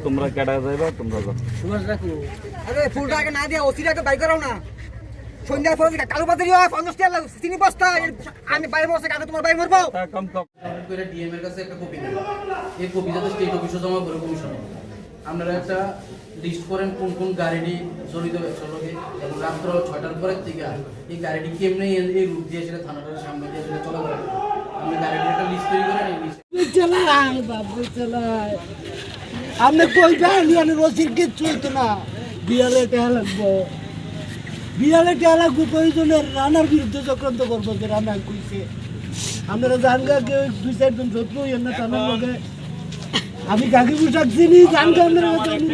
তোমরা কেডা যাইবা তোমরা যাও। আরে ফুলটা আগে না দিয়ে ওসিটাকে বাই করাও না। সন্ধ্যা পরে কালো বাজারি হয় পঞ্চাশ টাকা লাগবে চিনি বস্তা আমি বাইরে বসে কাকে তোমার বাইরে মরবো? তা কম কম। করে ডিএম এর কাছে একটা কপি দেন এই কপি যাতে স্টেট অফিসে জমা করে কমিশনে। আপনারা একটা লিস্ট করেন কোন কোন গাড়িটি জড়িত ব্যবসার লগে। এবং রাত্র ছয়টার পরের থেকে এই গাড়িটি কেমনে এই- এই রুট দিয়ে সেটা থানাটার সামনে দিয়ে সেটা চলা করে আপনি কই আমি রসির কিচ্ছু হইতো না। বিয়ালে টেহা লাগবো। বিয়ালে টেহা লাগবো রানার বিরুদ্ধে চক্রান্ত করব যে রানা কইছে। আপনারা জানগা কেউ দুই চারজন শত্রু হইয়েন না টানার লগে। আমি কাকি পোশাক চিনি? জানগা আপনারা জানি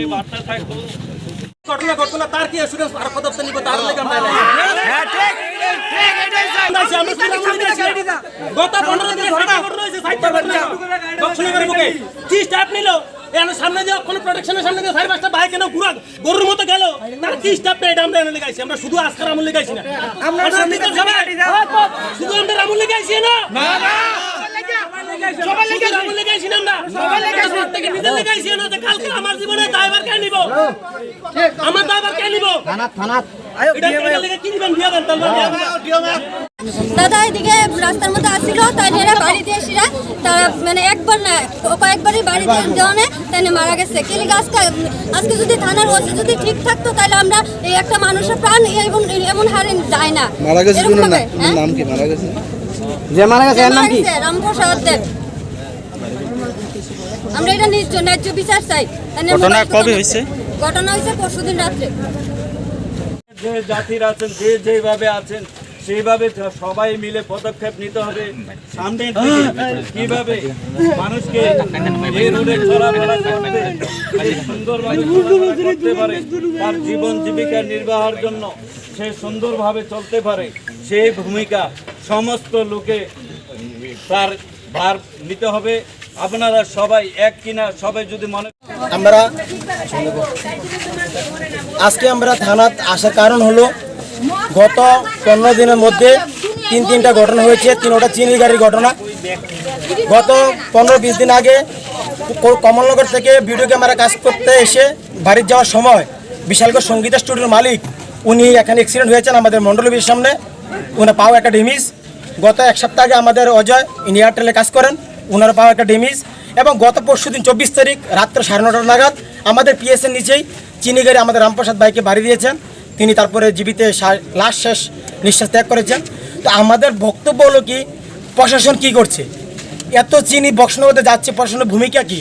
ঘটনা ঘটনা তার কি নিব তার লাগে আমরা হ্যাঁ ঠিক গত পনেরো দিনে ছয়টা ঘটনা হয়েছে সাতটা ঘটনা দক্ষিণের মুখে। কি স্টেপ নিল। এখানে সামনে দিয়ে কোনো প্রোটেকশনের সামনে চার পাঁচটা বাইক কেন ঘুরা গরুর মতো গেল। তার কি স্টেপ নেই এটা আমরা এনে লেগাইছি। আমরা শুধু আজকার আমল লেগাইছি না। আমরা শুধু আমরা আমল লেগাইছি না। সবাই লেগে আমল লেগাইছি না আমরা। সবাই লেগাইছি থেকে নিজে লেগাইছি না যে কালকে আমার জীবনে ড্রাইভার কে নিব? আমার ড্রাইভার কে নিব? থানা থানা দাদা এদিকে রাস্তার মধ্যে আসছিল তাই এরা বাড়ি দিয়ে এসিরা তারা মানে একবার না কয়েকবারই বাড়ি দিয়ে দেওয়ানে তাই মারা গেছে। কিন্তু আজকে আজকে যদি থানার ওসি যদি ঠিক থাকতো তাহলে আমরা এই একটা মানুষের প্রাণ এবং এমন হারে যায় না। মারা গেছে নাম কি? মারা গেছে? যে মারা গেছে এর নাম কি? রামপ্রসাদ দেব। আমরা এটা ন্যায্য বিচার চাই। ঘটনা কবে হয়েছে? ঘটনা হয়েছে পরশুদিন রাত্রে। যে জাতির আছেন যে যেভাবে আছেন সেইভাবে সবাই মিলে পদক্ষেপ নিতে হবে, সামনের দিকে কীভাবে মানুষকে তার জীবন জীবিকা নির্বাহের জন্য সে সুন্দরভাবে চলতে পারে সেই ভূমিকা সমস্ত লোকে তার ভার নিতে হবে। আপনারা সবাই এক কিনা, সবাই যদি মনে আমরা আজকে আমরা থানাত আসার কারণ হলো গত পনেরো দিনের মধ্যে তিন তিনটা ঘটনা হয়েছে, তিনটা চিনি গাড়ির ঘটনা। গত পনেরো বিশ দিন আগে কমলনগর থেকে ভিডিও ক্যামেরা কাজ করতে এসে বাড়ির যাওয়ার সময় বিশালগড় সঙ্গীতা স্টুডিওর মালিক, উনি এখানে অ্যাক্সিডেন্ট হয়েছেন আমাদের মণ্ডলবীর সামনে। উনি পাও একটা ডেমিস গত এক সপ্তাহ আগে আমাদের অজয় ইনি এয়ারটেলে কাজ করেন ওনার পাও একটা ডেমিস এবং গত পরশু দিন চব্বিশ তারিখ রাত্র সাড়ে নটা নাগাদ আমাদের পিএসের নিচেই চিনি গাড়ি আমাদের রামপ্রসাদ ভাইকে বাড়ি দিয়েছেন। তিনি তারপরে জীবিতে লাস্ট শেষ নিঃশ্বাস ত্যাগ করেছেন। তো আমাদের বক্তব্য হলো কি, প্রশাসন কি করছে? এত চিনি বক্সনগরে যাচ্ছে, প্রশাসনের ভূমিকা কি?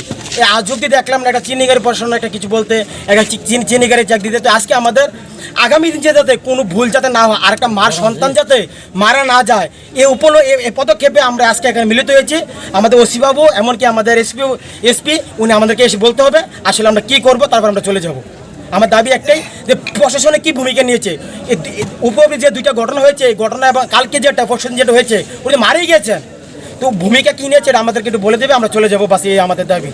আজ অব্দি দেখলাম না, একটা চিনি গাড়ি, প্রশাসন একটা কিছু বলতে, একটা চি- চিনি চিনি গাড়ি চাক দিতে। তো আজকে আমাদের আগামী দিন যাতে কোনো ভুল যাতে না হয় আর একটা মার সন্তান যাতে মারা না যায়, এ উপল এ- পদক্ষেপে আমরা আজকে এখানে মিলিত হয়েছি। আমাদের ওসি বাবু এমনকি আমাদের এসপি এসপি, উনি আমাদেরকে এসে বলতে হবে, আসলে আমরা কি করব, তারপর আমরা চলে যাব। আমার দাবি একটাই যে প্রশাসনে কি ভূমিকা নিয়েছে? উপরে যে দুইটা ঘটনা হয়েছে, এই ঘটনা এবং কালকে যেটা প্রশাসন যেটা হয়েছে, উনি মারেই গেছেন। তো ভূমিকা কি নিয়েছে আমাদেরকে একটু বলে দেবে, আমরা চলে যাব, বাস, এই আমাদের দাবি।